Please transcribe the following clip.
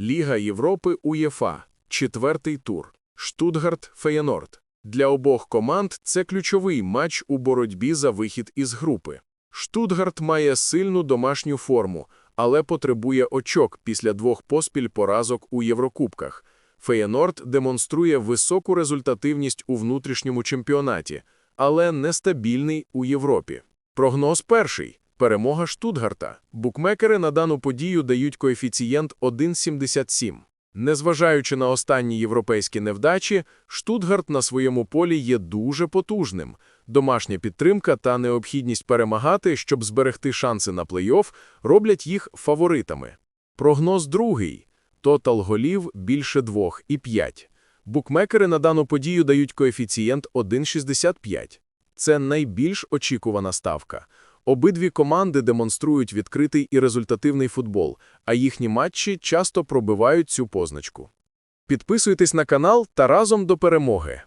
Ліга Європи УЄФА. Четвертий тур. Штутгарт Феєнорд. Для обох команд це ключовий матч у боротьбі за вихід із групи. Штутгарт має сильну домашню форму, але потребує очок після двох поспіль поразок у Єврокубках. Феєнорд демонструє високу результативність у внутрішньому чемпіонаті, але нестабільний у Європі. Прогноз перший. Перемога Штутгарта. Букмекери на дану подію дають коефіцієнт 1,77. Незважаючи на останні європейські невдачі, Штутгарт на своєму полі є дуже потужним. Домашня підтримка та необхідність перемагати, щоб зберегти шанси на плей-офф, роблять їх фаворитами. Прогноз другий. Тотал голів більше 2,5. Букмекери на дану подію дають коефіцієнт 1,65. Це найбільш очікувана ставка. Обидві команди демонструють відкритий і результативний футбол, а їхні матчі часто пробивають цю позначку. Підписуйтесь на канал та разом до перемоги!